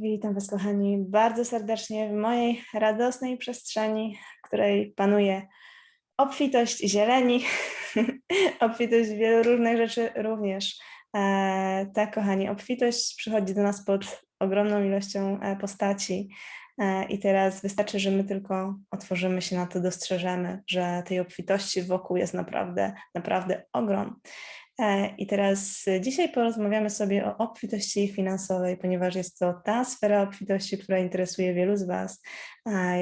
Witam Was, kochani, bardzo serdecznie w mojej radosnej przestrzeni, w której panuje obfitość zieleni, obfitość wielu różnych rzeczy również. E, tak, kochani, obfitość przychodzi do nas pod ogromną ilością e, postaci. E, I teraz wystarczy, że my tylko otworzymy się na to, dostrzeżemy, że tej obfitości wokół jest naprawdę, naprawdę ogrom. E, I teraz e, dzisiaj porozmawiamy sobie o obfitości finansowej, ponieważ jest to ta sfera obfitości, która interesuje wielu z Was.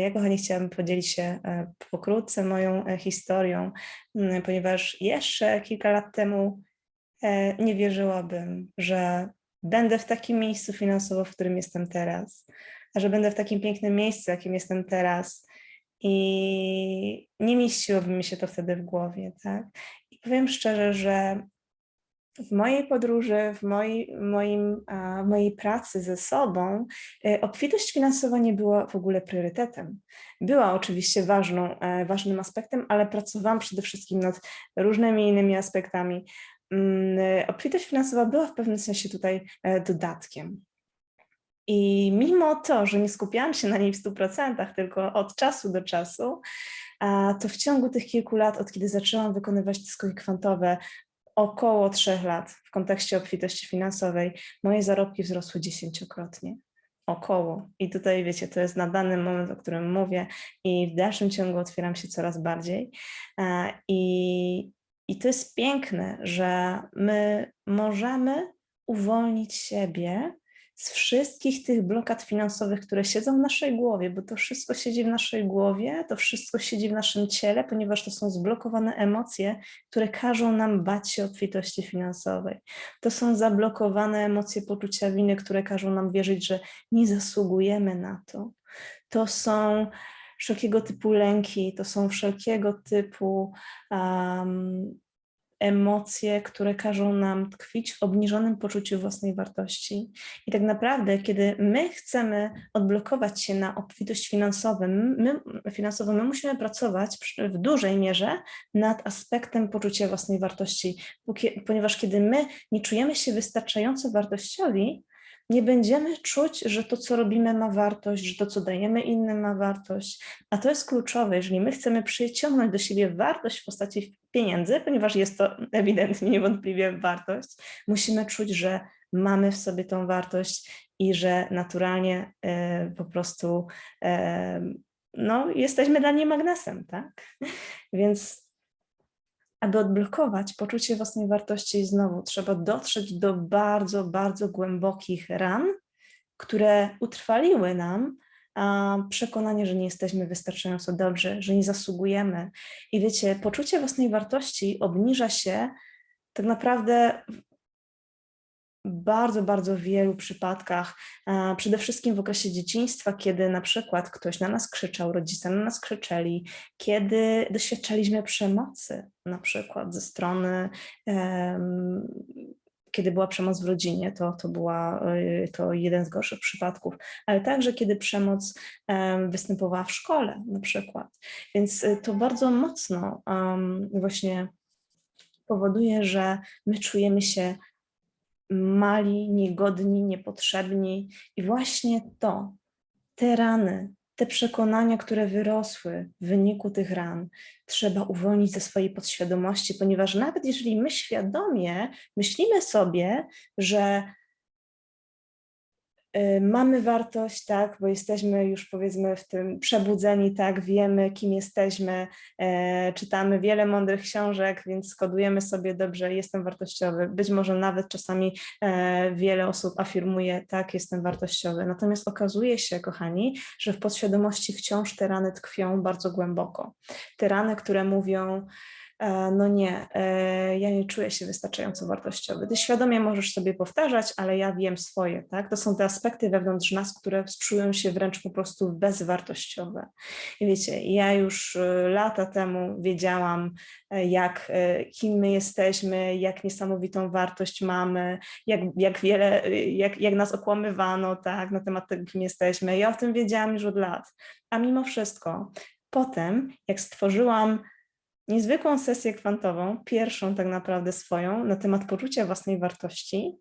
Ja, kochani, chciałabym podzielić się e, pokrótce moją historią, ponieważ jeszcze kilka lat temu nie wierzyłabym, że będę w takim miejscu finansowo, w którym jestem teraz, a że będę w takim pięknym miejscu, jakim jestem teraz. I nie mieściłoby mi się to wtedy w głowie, tak? I powiem szczerze, że w mojej podróży, w moim, w mojej pracy ze sobą, e, obfitość finansowa nie była w ogóle priorytetem. Była oczywiście ważną, e, ważnym aspektem, ale pracowałam przede wszystkim nad różnymi innymi aspektami. Mm, e, obfitość finansowa była w pewnym sensie tutaj dodatkiem. I mimo to, że nie skupiałam się na niej w 100%, tylko od czasu do czasu, to w ciągu tych kilku lat, od kiedy zaczęłam wykonywać te skoki kwantowe, około trzech lat w kontekście obfitości finansowej moje zarobki wzrosły dziesięciokrotnie. Około. I tutaj wiecie, to jest na dany moment, o którym mówię, i w dalszym ciągu otwieram się coraz bardziej. E, I, i to jest piękne, że my możemy uwolnić siebie z wszystkich tych blokad finansowych, które siedzą w naszej głowie, bo to wszystko siedzi w naszej głowie, to wszystko siedzi w naszym ciele, ponieważ to są zblokowane emocje, które każą nam bać się obfitości finansowej. To są zablokowane emocje poczucia winy, które każą nam wierzyć, że nie zasługujemy na to. To są wszelkiego typu lęki, to są wszelkiego typu um, emocje, które każą nam tkwić w obniżonym poczuciu własnej wartości. I tak naprawdę, kiedy my chcemy odblokować się na obfitość finansową, my, my musimy pracować w dużej mierze nad aspektem poczucia własnej wartości, ponieważ kiedy my nie czujemy się wystarczająco wartościowi, nie będziemy czuć, że to, co robimy, ma wartość, że to, co dajemy innym, ma wartość. A to jest kluczowe, jeżeli my chcemy przyciągnąć do siebie wartość w postaci pieniędzy, ponieważ jest to ewidentnie, niewątpliwie wartość, musimy czuć, że mamy w sobie tą wartość i że naturalnie y, po prostu y, no, jesteśmy dla niej magnesem, tak? Więc aby odblokować poczucie własnej wartości, znowu trzeba dotrzeć do bardzo, bardzo głębokich ran, które utrwaliły nam przekonanie, że nie jesteśmy wystarczająco dobrzy, że nie zasługujemy. I wiecie, poczucie własnej wartości obniża się tak naprawdę bardzo, bardzo wielu przypadkach, przede wszystkim w okresie dzieciństwa, kiedy na przykład ktoś na nas krzyczał, rodzice na nas krzyczeli, kiedy doświadczaliśmy przemocy, na przykład ze strony kiedy była przemoc w rodzinie, to, to, była, y, to jeden z gorszych przypadków, ale także kiedy przemoc występowała w szkole na przykład. Więc y, to bardzo mocno właśnie powoduje, że my czujemy się mali, niegodni, niepotrzebni. I właśnie to, te rany, te przekonania, które wyrosły w wyniku tych ran, trzeba uwolnić ze swojej podświadomości, ponieważ nawet jeżeli my świadomie myślimy sobie, że mamy wartość, tak, bo jesteśmy już powiedzmy w tym przebudzeni, tak, wiemy kim jesteśmy, e, czytamy wiele mądrych książek, więc kodujemy sobie dobrze, jestem wartościowy. Być może nawet czasami e, wiele osób afirmuje, tak, jestem wartościowy. Natomiast okazuje się, kochani, że w podświadomości wciąż te rany tkwią bardzo głęboko. Te rany, które mówią, no nie, e, ja nie czuję się wystarczająco wartościowy. Ty świadomie możesz sobie powtarzać, ale ja wiem swoje, tak? To są te aspekty wewnątrz nas, które czują się wręcz po prostu bezwartościowe. I wiecie, ja już e, lata temu wiedziałam, jak, kim my jesteśmy, jak niesamowitą wartość mamy, jak, jak wiele, jak, jak nas okłamywano, tak, na temat tego, kim jesteśmy. Ja o tym wiedziałam już od lat. A mimo wszystko, potem, jak stworzyłam niezwykłą sesję kwantową, pierwszą tak naprawdę swoją, na temat poczucia własnej wartości,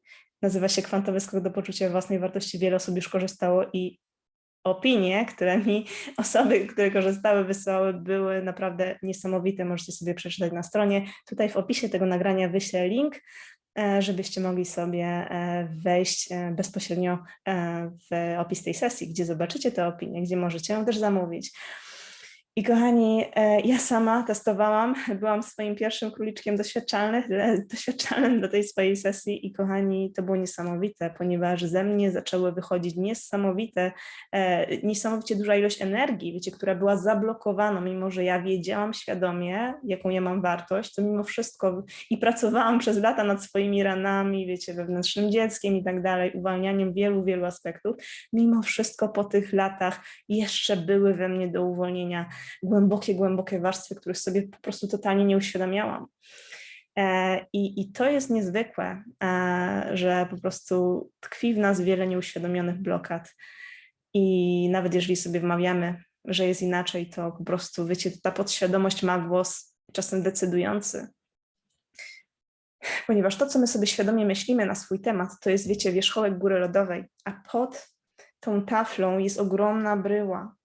nazywa się Kwantowy Skok do Poczucia Własnej Wartości. Wiele osób już korzystało i opinie, które mi osoby, które korzystały, wysyłały, były naprawdę niesamowite. Możecie sobie przeczytać na stronie. Tutaj w opisie tego nagrania wyślę link, e, żebyście mogli sobie e, wejść e, bezpośrednio w opis tej sesji, gdzie zobaczycie te opinie, gdzie możecie ją też zamówić. I kochani, e, ja sama testowałam, byłam swoim pierwszym króliczkiem doświadczalnym, doświadczalnym do tej swojej sesji i kochani, to było niesamowite, ponieważ ze mnie zaczęły wychodzić niesamowite, e, niesamowicie duża ilość energii, wiecie, która była zablokowana, mimo że ja wiedziałam świadomie, jaką ja mam wartość, to mimo wszystko i pracowałam przez lata nad swoimi ranami, wiecie, wewnętrznym dzieckiem i tak dalej, uwalnianiem wielu, wielu aspektów, mimo wszystko po tych latach jeszcze były we mnie do uwolnienia głębokie, głębokie warstwy, których sobie po prostu totalnie nie uświadamiałam. E, I, I to jest niezwykłe, e, że po prostu tkwi w nas wiele nieuświadomionych blokad. I nawet jeżeli sobie wmawiamy, że jest inaczej, to po prostu, wiecie, ta podświadomość ma głos czasem decydujący. Ponieważ to, co my sobie świadomie myślimy na swój temat, to jest, wiecie, wierzchołek góry lodowej, a pod tą taflą jest ogromna bryła,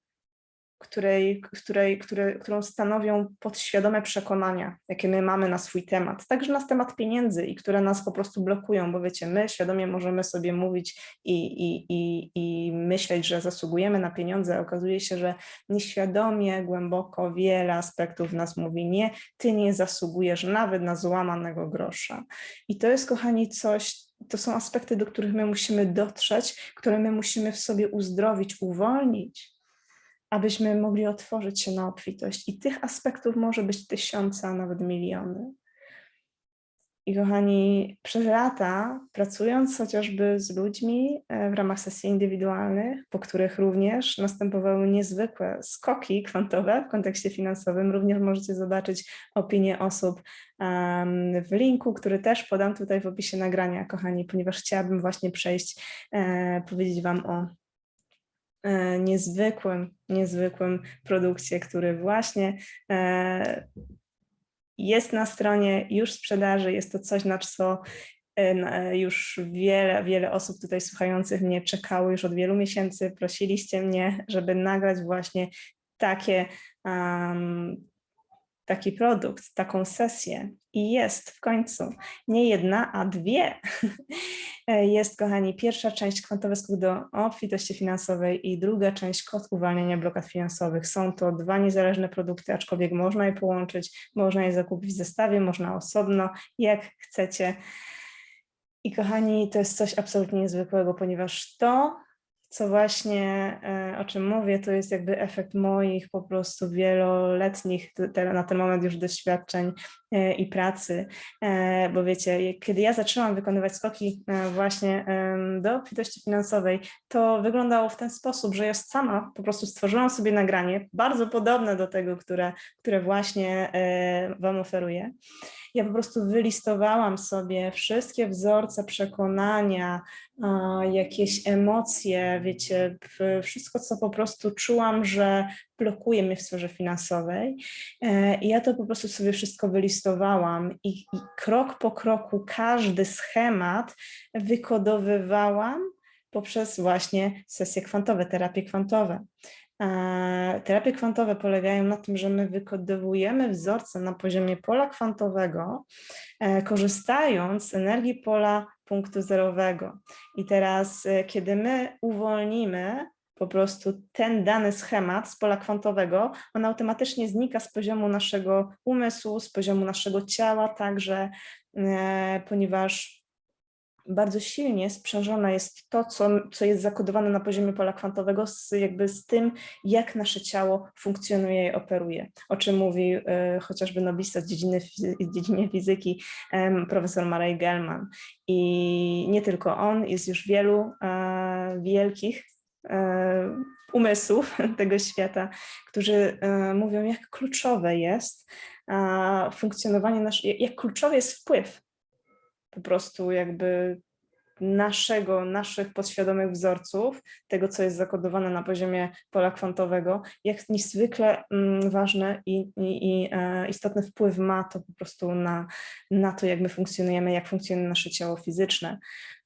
której, której, które, którą stanowią podświadome przekonania, jakie my mamy na swój temat, także na temat pieniędzy i które nas po prostu blokują, bo wiecie, my świadomie możemy sobie mówić i, i, i, i myśleć, że zasługujemy na pieniądze, a okazuje się, że nieświadomie, głęboko wiele aspektów nas mówi, nie, ty nie zasługujesz nawet na złamanego grosza. I to jest, kochani, coś, to są aspekty, do których my musimy dotrzeć, które my musimy w sobie uzdrowić, uwolnić abyśmy mogli otworzyć się na obfitość. I tych aspektów może być tysiące, a nawet miliony. I kochani, przez lata, pracując chociażby z ludźmi e, w ramach sesji indywidualnych, po których również następowały niezwykłe skoki kwantowe w kontekście finansowym, również możecie zobaczyć opinie osób w linku, który też podam tutaj w opisie nagrania, kochani, ponieważ chciałabym właśnie przejść, e, powiedzieć Wam o niezwykłym, niezwykłym produkcie, który właśnie e, jest na stronie już sprzedaży. Jest to coś, na co e, już wiele, wiele osób tutaj słuchających mnie czekało już od wielu miesięcy. Prosiliście mnie, żeby nagrać właśnie takie um, taki produkt, taką sesję i jest w końcu nie jedna, a dwie. Jest, kochani, pierwsza część kwantowy skok do obfitości finansowej i druga część kod uwalniania blokad finansowych. Są to dwa niezależne produkty, aczkolwiek można je połączyć, można je zakupić w zestawie, można osobno, jak chcecie. I kochani, to jest coś absolutnie niezwykłego, ponieważ to co właśnie, e, o czym mówię, to jest jakby efekt moich po prostu wieloletnich na ten moment już doświadczeń i pracy, e, bo wiecie, kiedy ja zaczęłam wykonywać skoki właśnie do obfitości finansowej, to wyglądało w ten sposób, że ja sama po prostu stworzyłam sobie nagranie, bardzo podobne do tego, które, które właśnie Wam oferuję. Ja po prostu wylistowałam sobie wszystkie wzorce przekonania, jakieś emocje, wiecie, wszystko, co po prostu czułam, że blokuje mnie w sferze finansowej. E, I ja to po prostu sobie wszystko wylistowałam i, i krok po kroku każdy schemat wykodowywałam poprzez właśnie sesje kwantowe, terapie kwantowe. Terapie kwantowe polegają na tym, że my wykodowujemy wzorce na poziomie pola kwantowego, e, korzystając z energii pola punktu zerowego. I teraz, e, kiedy my uwolnimy po prostu ten dany schemat z pola kwantowego, on automatycznie znika z poziomu naszego umysłu, z poziomu naszego ciała, także e, ponieważ bardzo silnie sprzężone jest to, co, co jest zakodowane na poziomie pola kwantowego, z, jakby z tym, jak nasze ciało funkcjonuje i operuje, o czym mówi y, chociażby noblista z dziedziny, w dziedzinie fizyki profesor Murray Gell-Mann. I nie tylko on, jest już wielu y, wielkich umysłów tego świata, którzy mówią, jak kluczowe jest funkcjonowanie naszego, jak kluczowy jest wpływ po prostu jakby naszego, naszych podświadomych wzorców, tego, co jest zakodowane na poziomie pola kwantowego, jak niezwykle mm, ważny i, i, i e, istotny wpływ ma to po prostu na, na to, jak my funkcjonujemy, jak funkcjonuje nasze ciało fizyczne.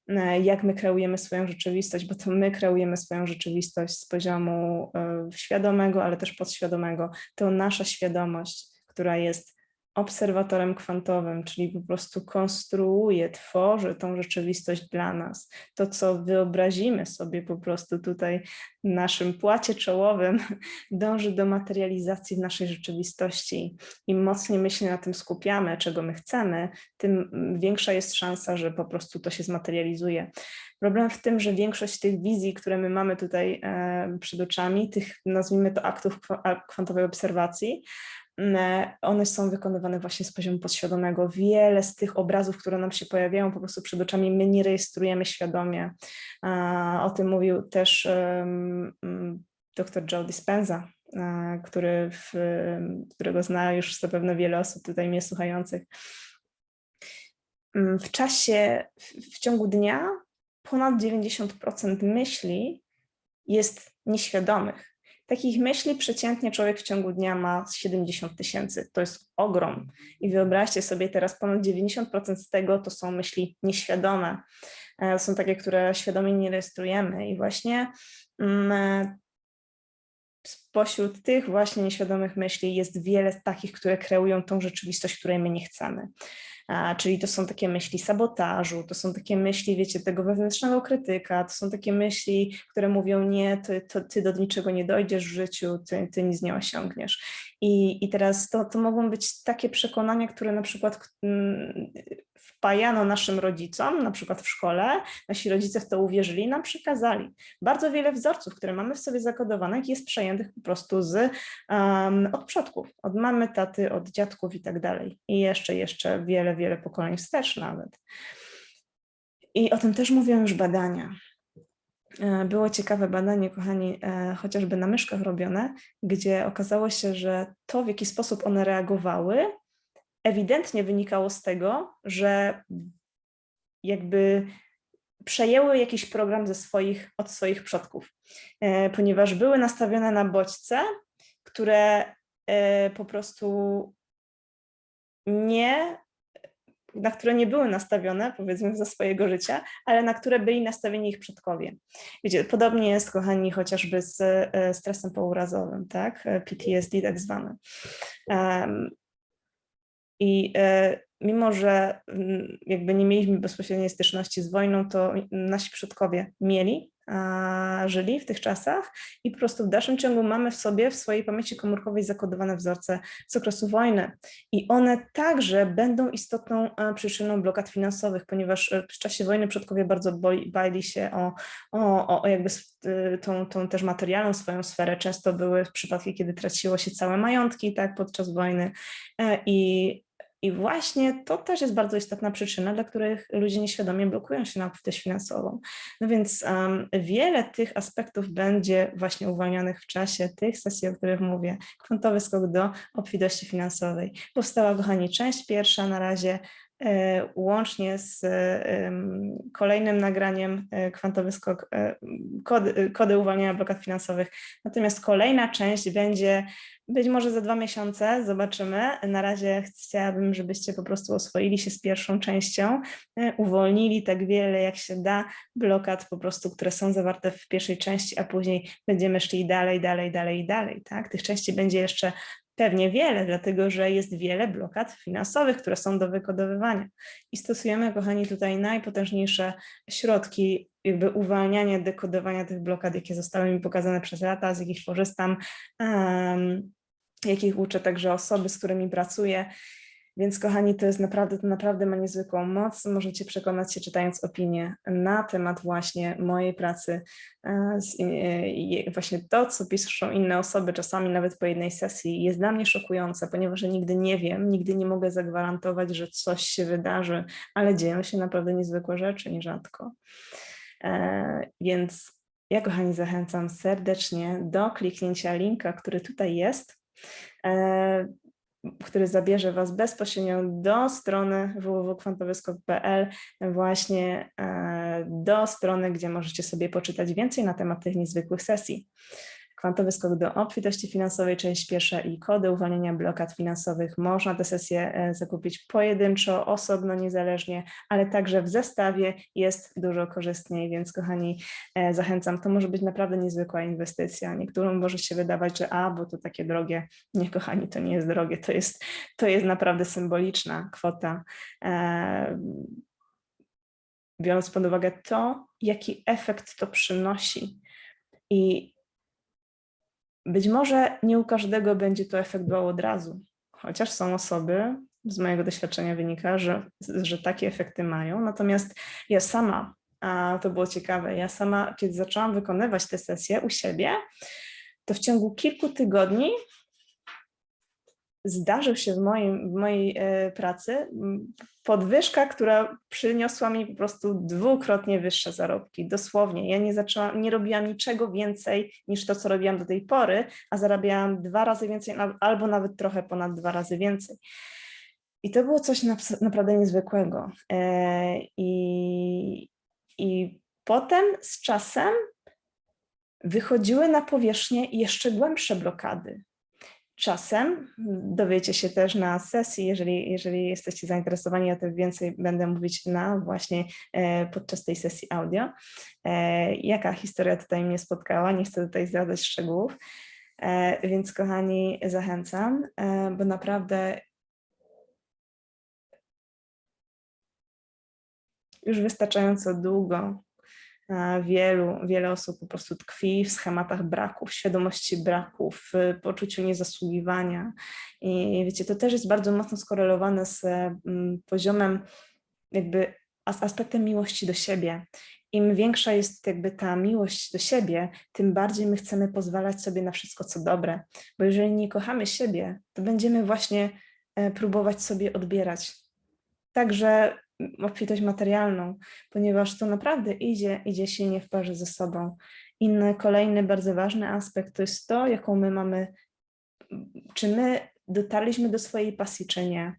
E, jak my kreujemy swoją rzeczywistość, bo to my kreujemy swoją rzeczywistość z poziomu e, świadomego, ale też podświadomego. To nasza świadomość, która jest obserwatorem kwantowym, czyli po prostu konstruuje, tworzy tą rzeczywistość dla nas. To, co wyobrazimy sobie po prostu tutaj w naszym płacie czołowym, dąży do materializacji w naszej rzeczywistości. Im mocniej my się na tym skupiamy, czego my chcemy, tym większa jest szansa, że po prostu to się zmaterializuje. Problem w tym, że większość tych wizji, które my mamy tutaj przed oczami, tych nazwijmy to aktów kwantowej obserwacji, one są wykonywane właśnie z poziomu podświadomego. Wiele z tych obrazów, które nam się pojawiają po prostu przed oczami, my nie rejestrujemy świadomie. O tym mówił też dr Joe Dispenza, który w, którego zna już zapewne wiele osób tutaj mnie słuchających. W czasie, w ciągu dnia ponad 90% myśli jest nieświadomych. Takich myśli przeciętnie człowiek w ciągu dnia ma 70 tysięcy. To jest ogrom. I wyobraźcie sobie teraz, ponad 90% z tego to są myśli nieświadome. E, są takie, które świadomie nie rejestrujemy. I właśnie mm, spośród tych właśnie nieświadomych myśli jest wiele takich, które kreują tą rzeczywistość, której my nie chcemy czyli to są takie myśli sabotażu, to są takie myśli, wiecie, tego wewnętrznego krytyka, to są takie myśli, które mówią nie, ty, to, ty do niczego nie dojdziesz w życiu, ty, ty nic nie osiągniesz. I, i teraz to, to mogą być takie przekonania, które na przykład mm, wpajano naszym rodzicom, na przykład w szkole, nasi rodzice w to uwierzyli i nam przekazali. Bardzo wiele wzorców, które mamy w sobie zakodowanych jest przejętych po prostu z, um, od przodków, od mamy, taty, od dziadków i tak dalej. I jeszcze, jeszcze wiele, wiele pokoleń wstecz nawet. I o tym też mówią już badania. E, było ciekawe badanie, kochani, e, chociażby na myszkach robione, gdzie okazało się, że to, w jaki sposób one reagowały, ewidentnie wynikało z tego, że jakby przejęły jakiś program ze swoich, od swoich przodków, e, ponieważ były nastawione na bodźce, które e, po prostu nie, na które nie były nastawione, powiedzmy, za swojego życia, ale na które byli nastawieni ich przodkowie. Wiecie, podobnie jest, kochani, chociażby z e, stresem pourazowym, tak? PTSD tak zwany. I mimo, że mm, jakby nie mieliśmy bezpośredniej styczności z wojną, to nasi przodkowie mieli, żyli w tych czasach i po prostu w dalszym ciągu mamy w sobie, w swojej pamięci komórkowej zakodowane wzorce z okresu wojny. I one także będą istotną przyczyną blokad finansowych, ponieważ e, w czasie wojny przodkowie bardzo bali się o, o, o jakby y, tą, tą też materialną swoją sferę. Często były przypadki, kiedy traciło się całe majątki tak, podczas wojny e, i i właśnie to też jest bardzo istotna przyczyna, dla których ludzie nieświadomie blokują się na aktywność finansową. No więc um, wiele tych aspektów będzie właśnie uwalnianych w czasie tych sesji, o których mówię. Kwantowy skok do obfitości finansowej. Powstała, kochani, część pierwsza na razie e, łącznie z kolejnym nagraniem e, kwantowy skok, e, kody, kody uwalniania blokad finansowych. Natomiast kolejna część będzie być może za dwa miesiące zobaczymy. Na razie chciałabym, żebyście po prostu oswoili się z pierwszą częścią, e, uwolnili tak wiele jak się da blokad po prostu, które są zawarte w pierwszej części, a później będziemy szli dalej, dalej, dalej i dalej. Tak? Tych części będzie jeszcze pewnie wiele, dlatego że jest wiele blokad finansowych, które są do wykodowywania. I stosujemy, kochani, tutaj najpotężniejsze środki jakby uwalniania, dekodowania tych blokad, jakie zostały mi pokazane przez lata, z jakich korzystam, um, jakich uczę także osoby, z którymi pracuję. Więc kochani, to jest naprawdę, to naprawdę ma niezwykłą moc. Możecie przekonać się czytając opinie na temat właśnie mojej pracy. E, właśnie to, co piszą inne osoby, czasami nawet po jednej sesji, jest dla mnie szokujące, ponieważ ja nigdy nie wiem, nigdy nie mogę zagwarantować, że coś się wydarzy, ale dzieją się naprawdę niezwykłe rzeczy, nierzadko. E, więc ja, kochani, zachęcam serdecznie do kliknięcia linka, który tutaj jest, e, który zabierze Was bezpośrednio do strony www.kwantowyskok.pl, właśnie e, do strony, gdzie możecie sobie poczytać więcej na temat tych niezwykłych sesji. Kwantowy skok do obfitości finansowej, część pierwsza i kody uwalniania blokad finansowych. Można te sesje e, zakupić pojedynczo, osobno, niezależnie, ale także w zestawie jest dużo korzystniej, więc kochani, e, zachęcam. To może być naprawdę niezwykła inwestycja. Niektórym może się wydawać, że a, bo to takie drogie. Nie, kochani, to nie jest drogie, to jest, to jest naprawdę symboliczna kwota. E, biorąc pod uwagę to, jaki efekt to przynosi. I być może nie u każdego będzie to efekt wow od razu, chociaż są osoby, z mojego doświadczenia wynika, że, że takie efekty mają. Natomiast ja sama, a to było ciekawe, ja sama, kiedy zaczęłam wykonywać te sesje u siebie, to w ciągu kilku tygodni zdarzył się w, moim, w mojej e, pracy podwyżka, która przyniosła mi po prostu dwukrotnie wyższe zarobki. Dosłownie. Ja nie zaczęłam, nie robiłam niczego więcej niż to, co robiłam do tej pory, a zarabiałam dwa razy więcej al- albo nawet trochę ponad dwa razy więcej. I to było coś naprawdę niezwykłego. E, I, I potem z czasem wychodziły na powierzchnię jeszcze głębsze blokady. Czasem. Dowiecie się też na sesji, jeżeli, jeżeli jesteście zainteresowani, ja też więcej będę mówić na właśnie e, podczas tej sesji audio. E, jaka historia tutaj mnie spotkała, nie chcę tutaj zdradzać szczegółów, e, więc kochani zachęcam, bo naprawdę już wystarczająco długo wielu, wiele osób po prostu tkwi w schematach braków, świadomości braków, w poczuciu niezasługiwania. I wiecie, to też jest bardzo mocno skorelowane z mm, poziomem jakby z aspektem miłości do siebie. Im większa jest jakby ta miłość do siebie, tym bardziej my chcemy pozwalać sobie na wszystko, co dobre. Bo jeżeli nie kochamy siebie, to będziemy właśnie e, próbować sobie odbierać. Także obfitość materialną, ponieważ to naprawdę idzie, idzie silnie w parze ze sobą. Inny, kolejny bardzo ważny aspekt to jest to, jaką my mamy, czy my dotarliśmy do swojej pasji, czy nie.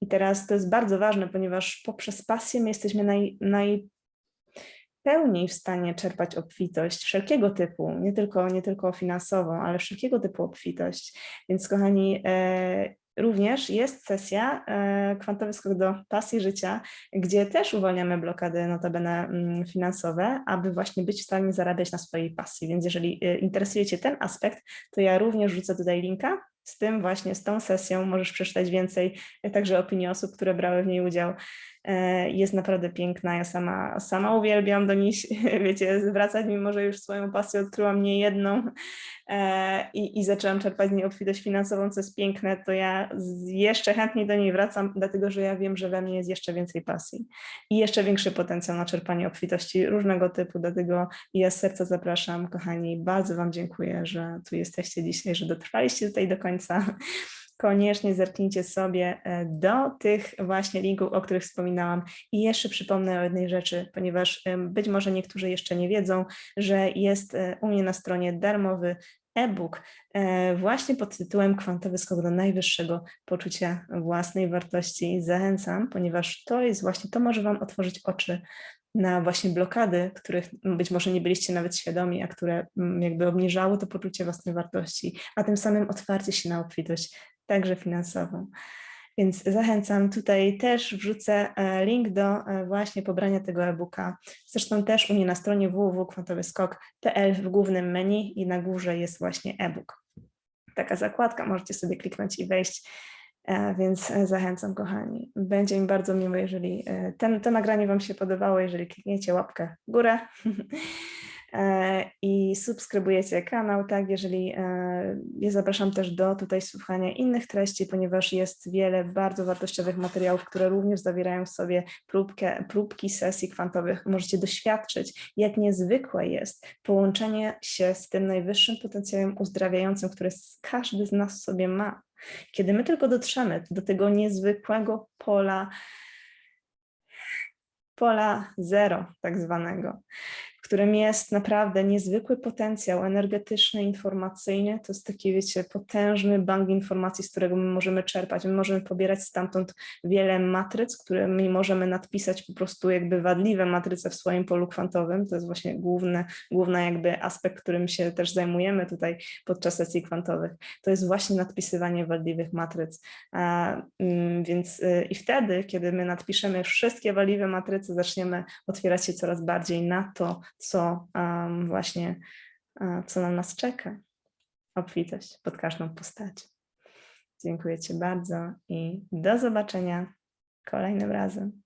I teraz to jest bardzo ważne, ponieważ poprzez pasję my jesteśmy naj, najpełniej w stanie czerpać obfitość wszelkiego typu, nie tylko, nie tylko finansową, ale wszelkiego typu obfitość. Więc kochani, e, Również jest sesja e, Kwantowy skok do pasji życia, gdzie też uwalniamy blokady notabene mm, finansowe, aby właśnie być w stanie zarabiać na swojej pasji. Więc jeżeli e, interesuje Cię ten aspekt, to ja również rzucę tutaj linka z tym właśnie, z tą sesją. Możesz przeczytać więcej, e, także opinii osób, które brały w niej udział. Jest naprawdę piękna, ja sama, sama uwielbiam do niej, wiecie, zwracać, mimo że już swoją pasję odkryłam nie jedną, E, i, i zaczęłam czerpać z niej obfitość finansową, co jest piękne, to ja jeszcze chętniej do niej wracam, dlatego że ja wiem, że we mnie jest jeszcze więcej pasji i jeszcze większy potencjał na czerpanie obfitości różnego typu, dlatego ja z serca zapraszam, kochani, bardzo Wam dziękuję, że tu jesteście dzisiaj, że dotrwaliście tutaj do końca koniecznie zerknijcie sobie e, do tych właśnie linków, o których wspominałam. I jeszcze przypomnę o jednej rzeczy, ponieważ być może niektórzy jeszcze nie wiedzą, że jest e, u mnie na stronie darmowy e-book e, właśnie pod tytułem Kwantowy skok do najwyższego poczucia własnej wartości. Zachęcam, ponieważ to jest właśnie, to może Wam otworzyć oczy na właśnie blokady, których być może nie byliście nawet świadomi, a które mm, jakby obniżały to poczucie własnej wartości, a tym samym otwarcie się na obfitość, także finansową. Więc zachęcam, tutaj też wrzucę e, link do e, właśnie pobrania tego e-booka. Zresztą też u mnie na stronie www.kwantowyskok.pl w głównym menu i na górze jest właśnie e-book. Taka zakładka, możecie sobie kliknąć i wejść, e, więc zachęcam kochani. Będzie mi bardzo miło, jeżeli ten, to nagranie Wam się podobało, jeżeli klikniecie łapkę w górę. E, i subskrybujecie kanał, tak, jeżeli e, ja zapraszam też do tutaj słuchania innych treści, ponieważ jest wiele bardzo wartościowych materiałów, które również zawierają w sobie próbkę, próbki sesji kwantowych. Możecie doświadczyć, jak niezwykłe jest połączenie się z tym najwyższym potencjałem uzdrawiającym, który każdy z nas sobie ma. Kiedy my tylko dotrzemy do tego niezwykłego pola, pola zero, tak zwanego, którym jest naprawdę niezwykły potencjał energetyczny, informacyjny. To jest taki, wiecie, potężny bank informacji, z którego my możemy czerpać. My możemy pobierać stamtąd wiele matryc, którymi możemy nadpisać po prostu jakby wadliwe matryce w swoim polu kwantowym. To jest właśnie główny, główny jakby aspekt, którym się też zajmujemy tutaj podczas sesji kwantowych. To jest właśnie nadpisywanie wadliwych matryc. A, mm, więc y, i wtedy, kiedy my nadpiszemy wszystkie wadliwe matryce, zaczniemy otwierać się coraz bardziej na to, co em, właśnie, e, co na nas czeka. Obfitość pod każdą postacią. Dziękuję Ci bardzo i do zobaczenia kolejnym razem.